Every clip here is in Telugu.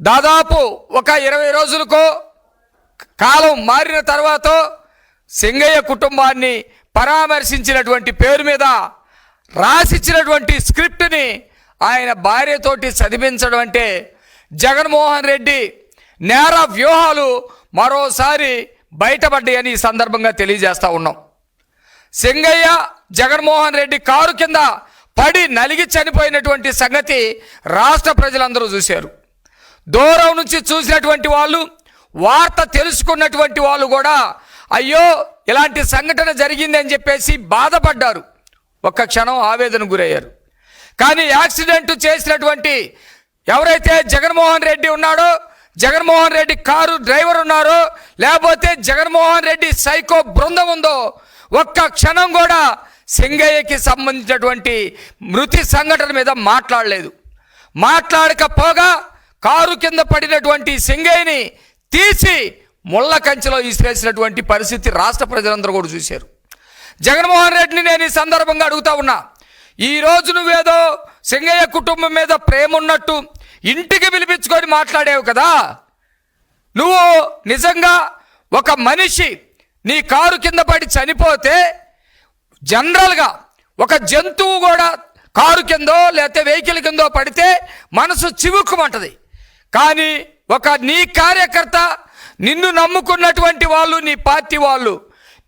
దాదాపు ఒక ఇరవై రోజులకో కాలం మారిన తర్వాత సింగయ్య కుటుంబాన్ని పరామర్శించినటువంటి పేరు మీద రాసిచ్చినటువంటి స్క్రిప్ట్ని ఆయన భార్యతోటి చదివించడం అంటే జగన్మోహన్ రెడ్డి నేర వ్యూహాలు మరోసారి బయటపడ్డాయని ఈ సందర్భంగా తెలియజేస్తూ ఉన్నాం. సింగయ్య జగన్మోహన్ రెడ్డి కారు కింద పడి నలిగి చనిపోయినటువంటి సంగతి రాష్ట్ర ప్రజలందరూ చూశారు. దూరం నుంచి చూసినటువంటి వాళ్ళు వార్త తెలుసుకున్నటువంటి వాళ్ళు కూడా అయ్యో ఇలాంటి సంఘటన జరిగిందని చెప్పేసి బాధపడ్డారు. ఒక్క క్షణం ఆవేదన గురయ్యారు. కానీ యాక్సిడెంట్ చేసినటువంటి ఎవరైతే జగన్మోహన్ రెడ్డి ఉన్నాడో జగన్మోహన్ రెడ్డి కారు డ్రైవర్ ఉన్నారో లేకపోతే జగన్మోహన్ రెడ్డి సైకో బృందం ఉందో ఒక్క క్షణం కూడా సింగయ్యకి సంబంధించినటువంటి మృతి సంఘటన మీద మాట్లాడలేదు. మాట్లాడకపోగా కారు కింద పడినటువంటి సింగయ్యని తీసి ముళ్ళ కంచెలో ఇసిరేసినటువంటి పరిస్థితి రాష్ట్ర ప్రజలందరూ కూడా చూశారు. జగన్మోహన్ రెడ్డిని నేను ఈ సందర్భంగా అడుగుతా ఉన్నా ఈ రోజు నువ్వేదో సింగయ్య కుటుంబం మీద ప్రేమ ఉన్నట్టు ఇంటికి పిలిపించుకొని మాట్లాడావు కదా నువ్వు నిజంగా ఒక మనిషి నీ కారు కింద పడి చనిపోతే జనరల్గా ఒక జంతువు కూడా కారు కిందో లేకపోతే వెహికల్ కిందో పడితే మనసు చివుక్కుమంటది కానీ ఒక నీ కార్యకర్త నిన్ను నమ్ముకున్నటువంటి వాళ్ళు నీ పార్టీ వాళ్ళు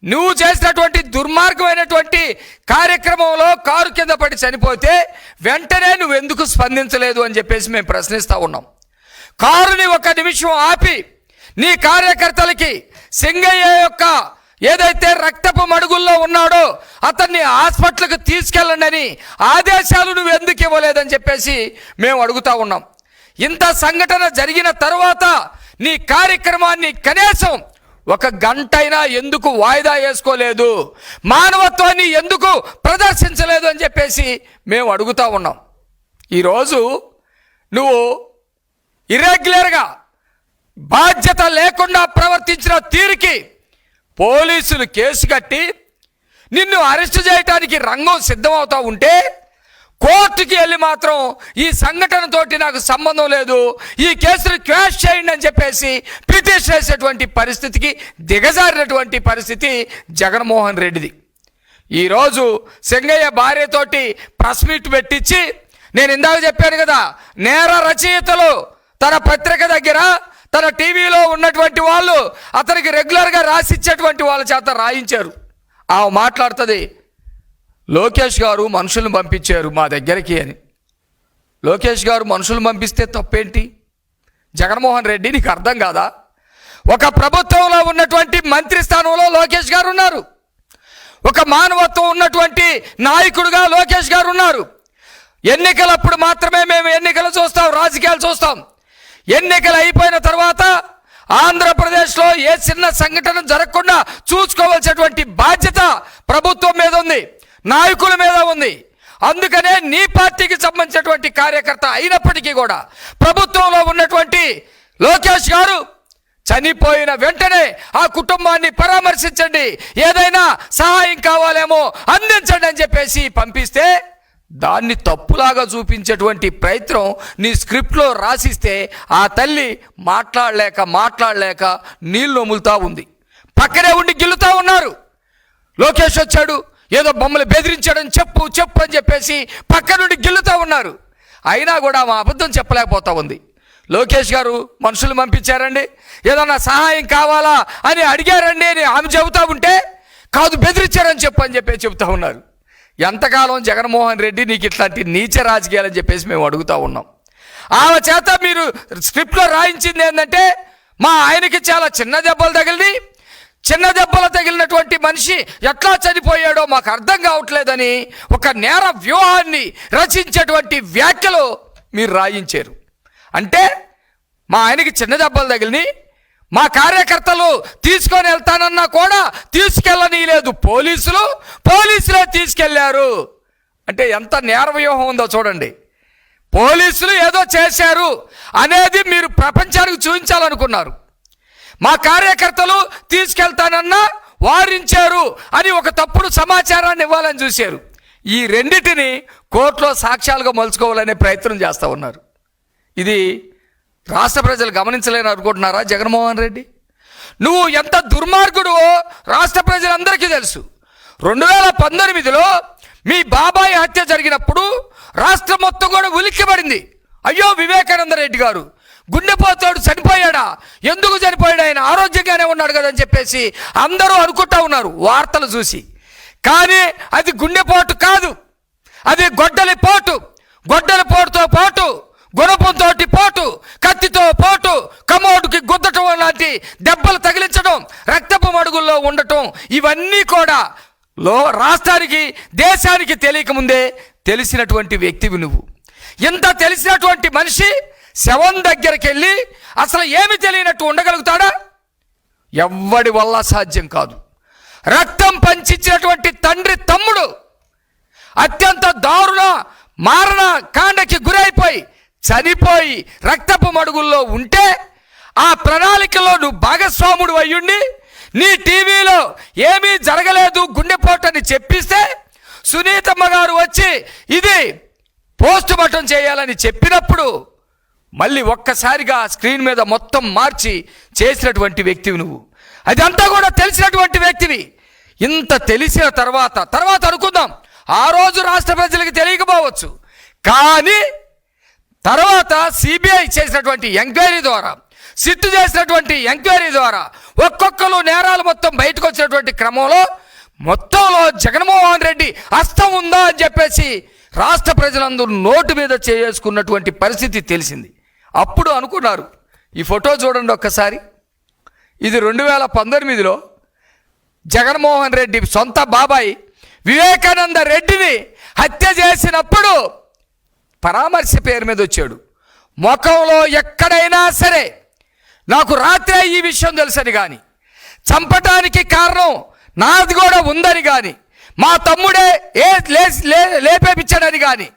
నువ్వు చేసినటువంటి దుర్మార్గమైనటువంటి కార్యక్రమంలో కారు కింద పడి చనిపోతే వెంటనే నువ్వు ఎందుకు స్పందించలేదు అని చెప్పేసి మేము ప్రశ్నిస్తూ ఉన్నాం. కారుని ఒక నిమిషం ఆపి నీ కార్యకర్తలకి సింగయ్య యొక్క ఏదైతే రక్తపు మడుగుల్లో ఉన్నాడో అతన్ని హాస్పిటల్కి తీసుకెళ్ళండి అని ఆదేశాలు నువ్వు ఎందుకు ఇవ్వలేదని చెప్పేసి మేము అడుగుతా ఉన్నాం. ఇంత సంఘటన జరిగిన తర్వాత నీ కార్యక్రమాన్ని కనీసం ఒక గంటైనా ఎందుకు వాయిదా వేసుకోలేదు? మానవత్వాన్ని ఎందుకు ప్రదర్శించలేదు అని చెప్పేసి మేము అడుగుతా ఉన్నాం. ఈరోజు నువ్వు ఇరెగ్యులర్గా బాధ్యత లేకుండా ప్రవర్తించిన తీరుకి పోలీసులు కేసు కట్టి నిన్ను అరెస్ట్ చేయటానికి రంగం సిద్ధమవుతా ఉంటే కోర్టుకి వెళ్ళి మాత్రం ఈ సంఘటనతోటి నాకు సంబంధం లేదు. ఈ కేసును క్వాష్ చేయండి అని చెప్పేసి పిటిషన్ వేసేటువంటి పరిస్థితికి దిగజారినటువంటి పరిస్థితి జగన్మోహన్ రెడ్డిది. ఈరోజు సింగయ్య భార్యతోటి ప్రెస్ మీట్ పెట్టించి నేను ఇందాక చెప్పాను కదా నేర రచయితలు తన పత్రిక దగ్గర తన టీవీలో ఉన్నటువంటి వాళ్ళు అతనికి రెగ్యులర్గా రాసిచ్చేటువంటి వాళ్ళ చేత రాయించారు. ఆమె మాట్లాడుతుంది లోకేష్ గారు మనుషులను పంపించారు మా దగ్గరికి అని. లోకేష్ గారు మనుషులు పంపిస్తే తప్పేంటి? జగన్మోహన్ రెడ్డి నీకు అర్థం కాదా? ఒక ప్రభుత్వంలో ఉన్నటువంటి మంత్రి స్థానంలో లోకేష్ గారు ఉన్నారు. ఒక మానవత్వం ఉన్నటువంటి నాయకుడుగా లోకేష్ గారు ఉన్నారు. ఎన్నికలప్పుడు మాత్రమే మేము ఎన్నికలు చూస్తాం రాజకీయాలు చూస్తాం. ఎన్నికలు అయిపోయిన తర్వాత ఆంధ్రప్రదేశ్లో ఏ చిన్న సంఘటన జరగకుండా చూసుకోవాల్సినటువంటి బాధ్యత ప్రభుత్వం మీద ఉంది. నాయకుల మీద ఉంది. అందుకనే నీ పార్టీకి సంబంధించినటువంటి కార్యకర్త అయినప్పటికీ కూడా ప్రభుత్వంలో ఉన్నటువంటి లోకేష్ గారు చనిపోయిన వెంటనే ఆ కుటుంబాన్ని పరామర్శించండి. ఏదైనా సహాయం కావాలేమో అందించండి అని చెప్పేసి పంపిస్తే దాన్ని తప్పులాగా చూపించేటువంటి ప్రయత్నం నీ స్క్రిప్ట్లో రాసిస్తే ఆ తల్లి మాట్లాడలేక మాట్లాడలేక నీళ్ళు నములుతా ఉంది. పక్కనే ఉండి గిల్లుతా ఉన్నారు. లోకేష్ వచ్చాడు. ఏదో బొమ్మలు బెదిరించాడని చెప్పు చెప్పు అని చెప్పేసి పక్క నుండి గిల్లుతూ ఉన్నారు. అయినా కూడా మా అబద్ధం చెప్పలేకపోతా ఉంది. లోకేష్ గారు మనుషులు పంపించారండి. ఏదన్నా సహాయం కావాలా అని అడిగారండి అని ఆమె చెబుతా ఉంటే కాదు బెదిరించారని చెప్పు అని చెప్పి చెబుతా ఉన్నారు. ఎంతకాలం జగన్మోహన్ రెడ్డి నీకు ఇట్లాంటి నీచ రాజకీయాలని చెప్పేసి మేము అడుగుతా ఉన్నాం. ఆమె చేత మీరు స్క్రిప్ట్లో రాయించింది ఏంటంటే మా ఆయనకి చాలా చిన్న దెబ్బలు తగిలి చిన్న దెబ్బలు తగిలినటువంటి మనిషి ఎట్లా చనిపోయాడో మాకు అర్థం కావట్లేదని ఒక నేర వ్యూహాన్ని రచించేటువంటి వ్యాఖ్యలు మీరు రాయించారు. అంటే మా ఆయనకి చిన్న దెబ్బలు తగిలిని మా కార్యకర్తలు తీసుకొని వెళ్తానన్నా కూడా తీసుకెళ్ళనీయలేదు పోలీసులు పోలీసులే తీసుకెళ్ళారు. అంటే ఎంత నేర వ్యూహం ఉందో చూడండి. పోలీసులు ఏదో చేశారు అనేది మీరు ప్రపంచానికి చూపించాలనుకున్నారు. మా కార్యకర్తలు తీసుకెళ్తానన్నా వారించారు అని ఒక తప్పుడు సమాచారాన్ని ఇవ్వాలని చూశారు. ఈ రెండిటిని కోర్టులో సాక్ష్యాలుగా మలుచుకోవాలనే ప్రయత్నం చేస్తూ ఉన్నారు. ఇది రాష్ట్ర ప్రజలు గమనించలేని అనుకుంటున్నారా జగన్మోహన్ రెడ్డి? నువ్వు ఎంత దుర్మార్గుడువో రాష్ట్ర ప్రజలందరికీ తెలుసు. రెండు వేల పంతొమ్మిదిలో మీ బాబాయ్ హత్య జరిగినప్పుడు రాష్ట్రం మొత్తం కూడా ఉలిక్కిపడింది. అయ్యో వివేకానంద రెడ్డి గారు గుండెపోతాడు చనిపోయాడా? ఎందుకు చనిపోయాడు ఆయన? ఆరోగ్యంగానే ఉన్నాడు కదా అని చెప్పేసి అందరూ అనుకుంటా ఉన్నారు వార్తలు చూసి. కానీ అది గుండెపోటు కాదు. అది గొడ్డలి పోటు. గొడ్డలి పోటుతో పాటు గుణపంతో పోటు కత్తితో పోటు కమోడుకి గుద్దటం లాంటి దెబ్బలు తగిలించడం రక్తపు మడుగుల్లో ఉండటం ఇవన్నీ కూడా లో రాష్ట్రానికి దేశానికి తెలియకముందే తెలిసినటువంటి వ్యక్తివి నువ్వు. ఇంత తెలిసినటువంటి మనిషి శవం దగ్గరికి వెళ్ళి అసలు ఏమి తెలియనట్టు ఉండగలుగుతాడా? ఎవ్వడి వల్ల సాధ్యం కాదు. రక్తం పంచిచ్చినటువంటి తండ్రి తమ్ముడు అత్యంత దారుణ మారణ కాండకి గురైపోయి చనిపోయి రక్తపు మడుగుల్లో ఉంటే ఆ ప్రణాళికలో నువ్వు భాగస్వాముడు అయ్యుండి నీ టీవీలో ఏమీ జరగలేదు గుండెపోటని చెప్పిస్తే సునీతమ్మ గారు వచ్చి ఇది పోస్ట్ మార్టం చేయాలని చెప్పినప్పుడు మళ్ళీ ఒక్కసారిగా స్క్రీన్ మీద మొత్తం మార్చి చేసినటువంటి వ్యక్తివి నువ్వు. అదంతా కూడా తెలిసినటువంటి వ్యక్తివి. ఇంత తెలిసిన తర్వాత తర్వాత అనుకుందాం. ఆ రోజు రాష్ట్ర ప్రజలకు తెలియకపోవచ్చు. కానీ తర్వాత సిబిఐ చేసినటువంటి ఎంక్వైరీ ద్వారా సిట్టు చేసినటువంటి ఎంక్వైరీ ద్వారా ఒక్కొక్కరు నేరాలు మొత్తం బయటకు వచ్చినటువంటి క్రమంలో మొత్తంలో జగన్మోహన్ రెడ్డి హస్తం ఉందా అని చెప్పేసి రాష్ట్ర ప్రజలందరూ నోటు మీద చేసుకున్నటువంటి పరిస్థితి తెలిసింది. అప్పుడు అనుకున్నారు. ఈ ఫోటో చూడండి ఒక్కసారి. ఇది రెండు వేల పంతొమ్మిదిలో జగన్మోహన్ రెడ్డి సొంత బాబాయ్ వివేకానంద రెడ్డిని హత్య చేసినప్పుడు పరామర్శ పేరు మీద వచ్చాడు. ముఖంలో ఎక్కడైనా సరే నాకు రాత్రే ఈ విషయం తెలుసని కానీ చంపటానికి కారణం నాది కూడా ఉందని కానీ మా తమ్ముడే ఏ లే- లే- లేపేపించాడని కానీ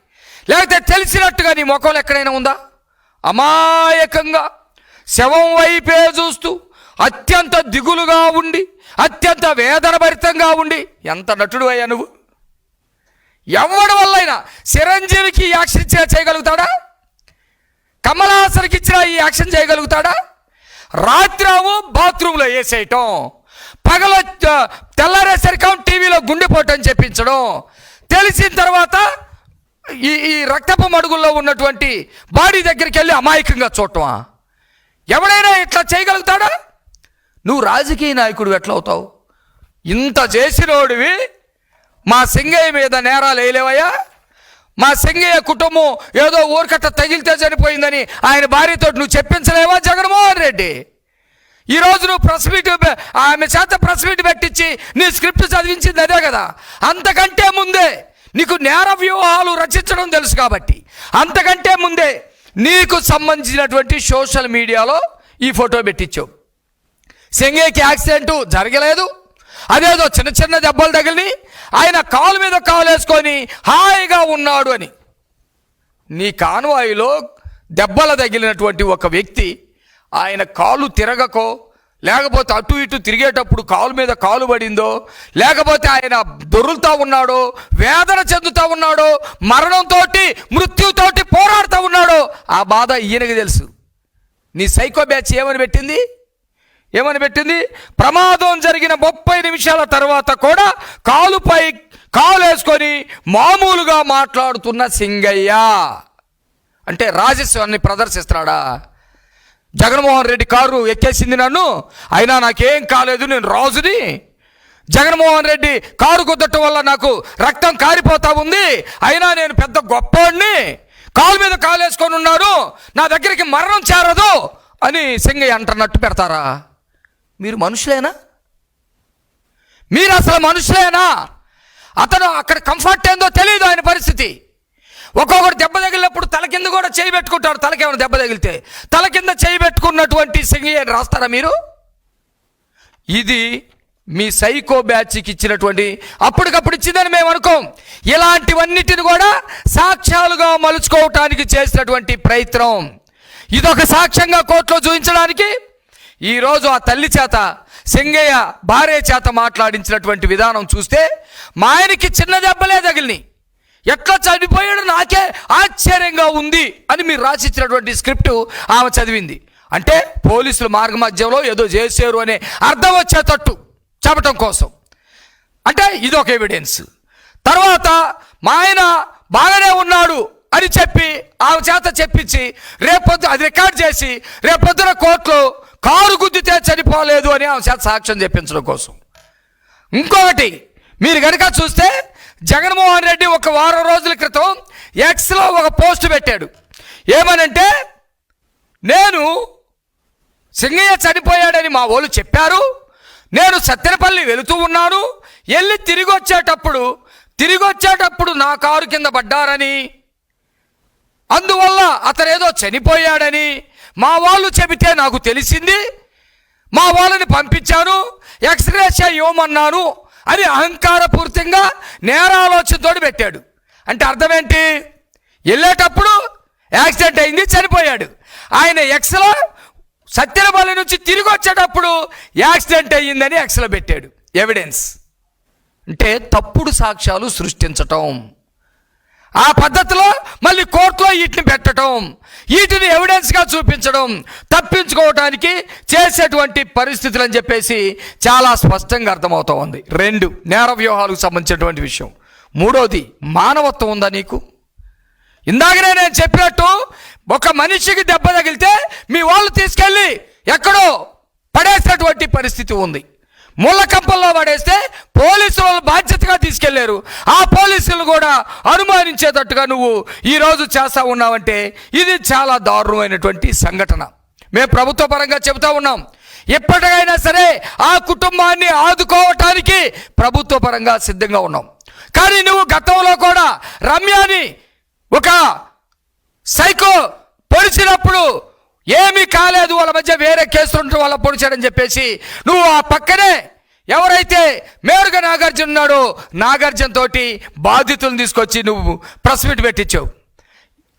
లేకపోతే తెలిసినట్టుగా నీ ముఖంలో ఎక్కడైనా ఉందా? అమాయకంగా శవం వైపే చూస్తూ అత్యంత దిగులుగా ఉండి అత్యంత వేదనభరితంగా ఉండి ఎంత నటుడు అయ్యా నువ్వు? ఎవడి వల్లైనా చిరంజీవికి యాక్షన్ చే- చేయగలుగుతాడా? కమలాసరికి ఇచ్చిన ఈ యాక్షన్ చేయగలుగుతాడా? రాత్రావు బాత్రూంలో వేసేయటం పగల తెల్లారేసరికం టీవీలో గుండెపోటు చెప్పించడం తెలిసిన తర్వాత ఈ ఈ రక్తపు మడుగుల్లో ఉన్నటువంటి బాడీ దగ్గరికి వెళ్ళి అమాయకంగా చూడటమా? ఎవడైనా ఇట్లా చేయగలుగుతాడా? నువ్వు రాజకీయ నాయకుడు ఎట్లా అవుతావు ఇంత చేసినోడివి మా సింగయ్య మీద నేరాలు వేయలేవయ్యా? మా సింగయ్య కుటుంబం ఏదో ఊరికట్ట తగిలితే చనిపోయిందని ఆయన భార్యతో నువ్వు చెప్పించలేవా జగన్మోహన్ రెడ్డి? ఈరోజు నువ్వు ప్రెస్ మీట్ ఆమె చేత ప్రెస్ మీట్ పెట్టించి నీ స్క్రిప్ట్ చదివించింది అదే కదా? అంతకంటే ముందే నీకు నేర వ్యూహాలు రచించడం తెలుసు కాబట్టి. అంతకంటే ముందే నీకు సంబంధించినటువంటి సోషల్ మీడియాలో ఈ ఫోటో పెట్టించావు సింగేకి యాక్సిడెంట్ జరగలేదు. అదేదో చిన్న చిన్న దెబ్బలు తగిలి ఆయన కాలు మీద కాలు వేసుకొని హాయిగా ఉన్నాడు అని. నీ కాన్వాయిలో దెబ్బలు తగిలినటువంటి ఒక వ్యక్తి ఆయన కాలు తిరగకో లేకపోతే అటు ఇటు తిరిగేటప్పుడు కాలు మీద కాలు పడిందో లేకపోతే ఆయన దొరులుతూ ఉన్నాడో వేదన చెందుతా ఉన్నాడో మరణంతో మృత్యుతోటి పోరాడుతూ ఉన్నాడో ఆ బాధ ఈయనకి తెలుసు. నీ సైకో బ్యాచ్ ఏమని పెట్టింది? ఏమని పెట్టింది? ప్రమాదం జరిగిన ముప్పై నిమిషాల తర్వాత కూడా కాలుపై కాలు వేసుకొని మామూలుగా మాట్లాడుతున్న సింగయ్య. అంటే రాజస్వాన్ని ప్రదర్శిస్తున్నాడా? జగన్మోహన్ రెడ్డి కారు ఎక్కేసింది నన్ను. అయినా నాకేం కాలేదు నేను రాజుని. జగన్మోహన్ రెడ్డి కారు కుద్దటం వల్ల నాకు రక్తం కారిపోతా ఉంది. అయినా నేను పెద్ద గొప్పోడిని కాలు మీద కాలు వేసుకొని నా దగ్గరికి మరణం చేరదు అని సింగయ్య అంటున్నట్టు పెడతారా? మీరు మనుషులేనా? మీరు అసలు మనుషులేనా? అతను అక్కడ కంఫర్ట్ ఏందో తెలియదు ఆయన పరిస్థితి. ఒక్కొక్కరు దెబ్బ తగిలినప్పుడు తల కింద కూడా చేయి పెట్టుకుంటారు తలకేమైనా దెబ్బ తగిలితే తల కింద చేయి పెట్టుకున్నటువంటి సింగియర్ రాస్తారా మీరు? ఇది మీ సైకో బ్యాచ్కి ఇచ్చినటువంటి అప్పటికప్పుడు ఇచ్చిందని మేము అనుకోం. ఇలాంటివన్నిటిని కూడా సాక్ష్యాలుగా మలుచుకోవటానికి చేసినటువంటి ప్రయత్నం. ఇదొక సాక్ష్యంగా కోర్టులో చూపించడానికి ఈరోజు ఆ తల్లి చేత సింగయ్య భార్య చేత మాట్లాడించినటువంటి విధానం చూస్తే మా ఆయనకి చిన్న దెబ్బలే తగిలినాయి. ఎట్లా చనిపోయాడు నాకే ఆశ్చర్యంగా ఉంది అని మీరు రాసిచ్చినటువంటి స్క్రిప్ట్ ఆమె చదివింది. అంటే పోలీసులు మార్గ మధ్యంలో ఏదో చేశారు అనే అర్థం వచ్చేటట్టు చెప్పటం కోసం. అంటే ఇది ఒక ఎవిడెన్స్ తర్వాత మా ఆయన బాగానే ఉన్నాడు అని చెప్పి ఆమె చేత చెప్పించి రేపొద్దు అది రికార్డ్ చేసి రేపొద్దున కోర్టులో కారు గుద్దితే చనిపోలేదు అని ఆమె చేత సాక్ష్యం చెప్పించడం కోసం. ఇంకొకటి మీరు కనుక చూస్తే జగన్మోహన్ రెడ్డి ఒక వారం రోజుల క్రితం ఎక్స్లో ఒక పోస్ట్ పెట్టాడు. ఏమనంటే నేను సింగయ్య చనిపోయాడని మా వాళ్ళు చెప్పారు. నేను సత్తెనపల్లి వెళుతూ ఉన్నాను. వెళ్ళి తిరిగి వచ్చేటప్పుడు తిరిగి వచ్చేటప్పుడు నా కారు కింద పడ్డారని. అందువల్ల అతనేదో చనిపోయాడని మా వాళ్ళు చెబితే నాకు తెలిసింది. మా వాళ్ళని పంపించాను. ఎక్స్రే చేయమన్నాను అని అహంకారపూరితంగా నేరాలోచనతోటి పెట్టాడు అంటే అర్థం ఏంటి వెళ్ళేటప్పుడు యాక్సిడెంట్ అయింది చనిపోయాడు. ఆయన ఎక్స్లో సత్యనపల్లి నుంచి తిరిగి వచ్చేటప్పుడు యాక్సిడెంట్ అయ్యిందని ఎక్స్లో పెట్టాడు. ఎవిడెన్స్. అంటే తప్పుడు సాక్ష్యాలు సృష్టించటం. ఆ పద్ధతిలో మళ్ళీ కోర్టులో వీటిని పెట్టడం వీటిని ఎవిడెన్స్గా చూపించడం తప్పించుకోవటానికి చేసేటువంటి పరిస్థితులు అని చెప్పేసి చాలా స్పష్టంగా అర్థమవుతూ ఉంది. రెండు నేర వ్యూహాలకు సంబంధించినటువంటి విషయం. మూడోది మానవత్వం ఉందా నీకు? ఇందాకనే నేను చెప్పినట్టు ఒక మనిషికి దెబ్బ తగిలితే మీ వాళ్ళు తీసుకెళ్ళి ఎక్కడో పడేసినటువంటి పరిస్థితి ఉంది. ముళ్ళ కంపల్లో పడేస్తే పోలీసులు వాళ్ళు బాధ్యతగా తీసుకెళ్ళారు. ఆ పోలీసులు కూడా అనుమానించేటట్టుగా నువ్వు ఈరోజు చేస్తా ఉన్నావంటే ఇది చాలా దారుణమైనటువంటి సంఘటన. మేము ప్రభుత్వ పరంగా చెబుతా ఉన్నాం. ఎప్పటికైనా సరే ఆ కుటుంబాన్ని ఆదుకోవటానికి ప్రభుత్వ పరంగా సిద్ధంగా ఉన్నాం. కానీ నువ్వు గతంలో కూడా రమ్యాని ఒక సైకో పొడిచినప్పుడు ఏమీ కాలేదు. వాళ్ళ మధ్య వేరే కేసులు ఉంటే వాళ్ళ పొడిచాడని చెప్పేసి నువ్వు ఆ పక్కనే ఎవరైతే మేరుగా నాగార్జున ఉన్నాడు. నాగార్జున తోటి బాధితులను తీసుకొచ్చి నువ్వు ప్రెస్ మీట్ పెట్టించావు.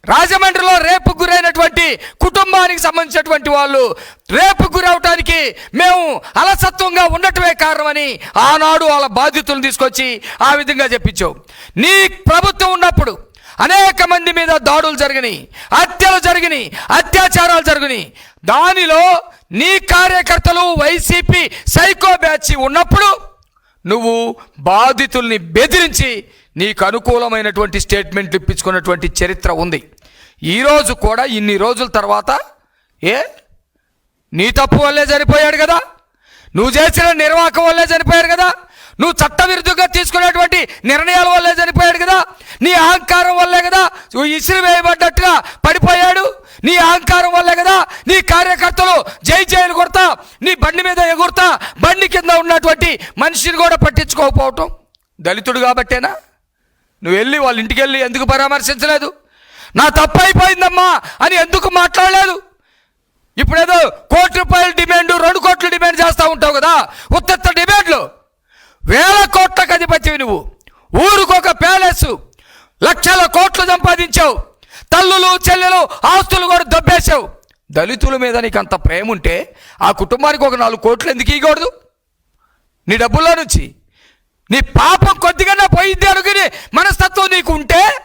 రాజమండ్రిలో రేపు గురైనటువంటి కుటుంబానికి సంబంధించినటువంటి వాళ్ళు రేపు గురవటానికి మేము అలసత్వంగా ఉండటమే కారణమని ఆనాడు వాళ్ళ బాధితులను తీసుకొచ్చి ఆ విధంగా చెప్పించావు. నీ ప్రభుత్వం ఉన్నప్పుడు అనేక మంది మీద దాడులు జరిగినాయి. హత్యలు జరిగినాయి. అత్యాచారాలు జరిగినాయి. దానిలో నీ కార్యకర్తలు వైసీపీ సైకో బ్యాచ్ ఉన్నప్పుడు నువ్వు బాధితుల్ని బెదిరించి నీకు అనుకూలమైనటువంటి స్టేట్మెంట్లు ఇప్పించుకున్నటువంటి చరిత్ర ఉంది. ఈరోజు కూడా ఇన్ని రోజుల తర్వాత ఏ? నీ తప్పు వల్లే చనిపోయాడు కదా? నువ్వు చేసిన నిర్వాహకం వల్లే చనిపోయాడు కదా? నువ్వు చట్టవిరుద్ధంగా తీసుకునేటువంటి నిర్ణయాల వల్లే చనిపోయాడు కదా. నీ అహంకారం వల్లే కదా నువ్వు వేయబడ్డట్టుగా పడిపోయాడు. నీ అహంకారం వల్లే కదా నీ కార్యకర్తలు జై జైలు కొడతా నీ బండి మీద ఎగురుతా బండి కింద ఉన్నటువంటి మనిషిని కూడా పట్టించుకోకపోవటం దళితుడు కాబట్టేనా? నువ్వు వెళ్ళి వాళ్ళ ఇంటికి వెళ్ళి ఎందుకు పరామర్శించలేదు? నా తప్పు అయిపోయిందమ్మా అని ఎందుకు మాట్లాడలేదు? ఇప్పుడేదో కోటి రూపాయల డిమాండ్ రెండు కోట్లు డిమాండ్ చేస్తూ ఉంటావు కదా. ఉత్తత్త డిమాండ్లు. వేల కోట్లకు అధిపతివి నువ్వు. ఊరుకొక ప్యాలెస్. లక్షల కోట్లు సంపాదించావు. తల్లులు చెల్లెలు ఆస్తులు కూడా దొబ్బేశావు. దళితుల మీద నీకు అంత ప్రేమ ఉంటే ఆ కుటుంబానికి ఒక నాలుగు కోట్లు ఎందుకు ఇవ్వకూడదు నీ డబ్బుల్లో నుంచి. నీ పాపం కొద్దిగానే పోయింది అనుకుని మనస్తత్వం నీకు ఉంటే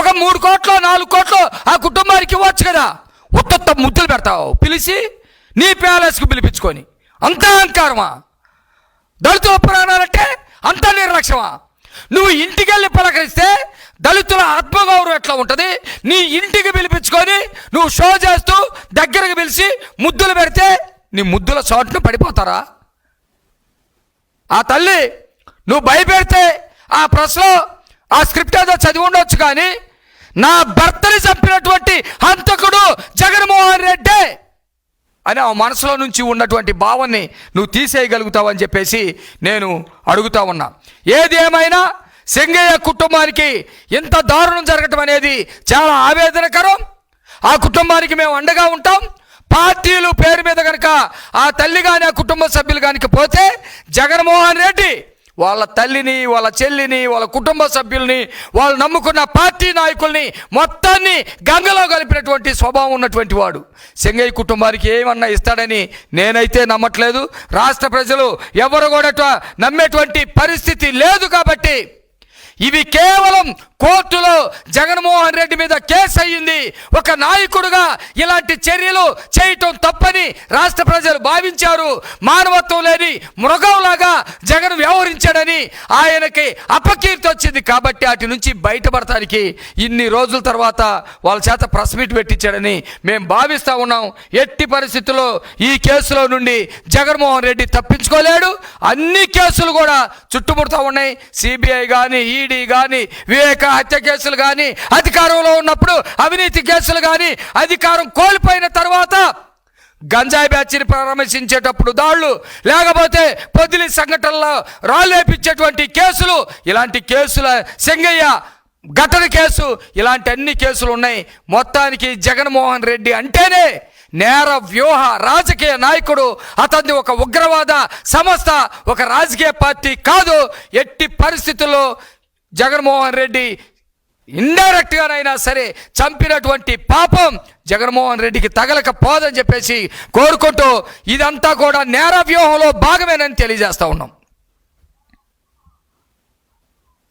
ఒక మూడు కోట్లు నాలుగు కోట్లు ఆ కుటుంబానికి ఇవ్వచ్చు కదా. ఉత్తత్త ముద్దులు పెడతావు. పిలిచి నీ ప్యాలెస్కి పిలిపించుకొని. అంత అహంకారమా? దళితుల ప్రాణాలంటే అంత నిర్లక్ష్యమా? నువ్వు ఇంటికి వెళ్ళి పలకరిస్తే దళితుల ఆత్మగౌరవం ఎట్లా ఉంటుంది? నీ ఇంటికి పిలిపించుకొని నువ్వు షో చేస్తూ దగ్గరకు పిలిచి ముద్దులు పెడితే నీ ముద్దుల చోటును పడిపోతారా? ఆ తల్లి నువ్వు భయపెడితే ఆ ప్రశ్న ఆ స్క్రిప్ట్ ఏదో చదివి ఉండొచ్చు కానీ నా భర్తని చంపినటువంటి హంతకుడు జగన్మోహన్ రెడ్డి అని ఆ మనసులో నుంచి ఉన్నటువంటి భావాన్ని నువ్వు తీసేయగలుగుతావని చెప్పేసి నేను అడుగుతా ఉన్నా. ఏది ఏమైనా సింగయ్య కుటుంబానికి ఇంత దారుణం జరగటం అనేది చాలా ఆవేదనకరం. ఆ కుటుంబానికి మేము అండగా ఉంటాం. పార్టీలు పేరు మీద కనుక ఆ తల్లి కానీ ఆ కుటుంబ సభ్యులు కనుక పోతే జగన్మోహన్ రెడ్డి వాళ్ళ తల్లిని వాళ్ళ చెల్లిని వాళ్ళ కుటుంబ సభ్యుల్ని వాళ్ళు నమ్ముకున్న పార్టీ నాయకుల్ని మొత్తాన్ని గంగలో కలిపినటువంటి స్వభావం ఉన్నటువంటి వాడు. సింగయ్య కుటుంబానికి ఏమన్నా ఇస్తాడని నేనైతే నమ్మట్లేదు. రాష్ట్ర ప్రజలు ఎవరు కూడా నమ్మేటువంటి పరిస్థితి లేదు కాబట్టి ఇవి కేవలం కోర్టులో జగన్మోహన్ రెడ్డి మీద కేసు అయ్యింది. ఒక నాయకుడుగా ఇలాంటి చర్యలు చేయటం తప్పని రాష్ట్ర ప్రజలు భావించారు. మానవత్వం లేని మృగంలాగా జగన్ వ్యవహరించాడని ఆయనకి అపకీర్తి వచ్చింది. కాబట్టి వాటి నుంచి బయటపడటానికి ఇన్ని రోజుల తర్వాత వాళ్ళ చేత ప్రెస్ మీట్ పెట్టించాడని మేము భావిస్తూ ఉన్నాం. ఎట్టి పరిస్థితుల్లో ఈ కేసులో నుండి జగన్మోహన్ రెడ్డి తప్పించుకోలేడు. అన్ని కేసులు కూడా చుట్టుముడుతూ ఉన్నాయి. సిబిఐ కానీ ఈడీ కానీ వివేకా హత్య కేసులు కానీ అధికారంలో ఉన్నప్పుడు అవినీతి కేసులు కానీ అధికారం కోల్పోయిన తర్వాత గంజాయి బ్యాచ్ని పరామర్శించేటప్పుడు దాళ్ళు లేకపోతే పొద్దులి సంఘటనలో రాళ్ళేపించేటువంటి కేసులు ఇలాంటి కేసుల సింగయ్య ఘటన కేసు ఇలాంటి అన్ని కేసులు ఉన్నాయి. మొత్తానికి జగన్మోహన్ రెడ్డి అంటేనే నేర వ్యూహ రాజకీయ నాయకుడు. అతన్ని ఒక ఉగ్రవాద సంస్థ ఒక రాజకీయ పార్టీ కాదు. ఎట్టి పరిస్థితుల్లో జగన్మోహన్ రెడ్డి ఇండైరెక్ట్గానైనా సరే చంపినటువంటి పాపం జగన్మోహన్ రెడ్డికి తగలకపోదని చెప్పేసి కోరుకుంటూ ఇదంతా కూడా నేర వ్యూహంలో భాగమేనని తెలియజేస్తా ఉన్నాం.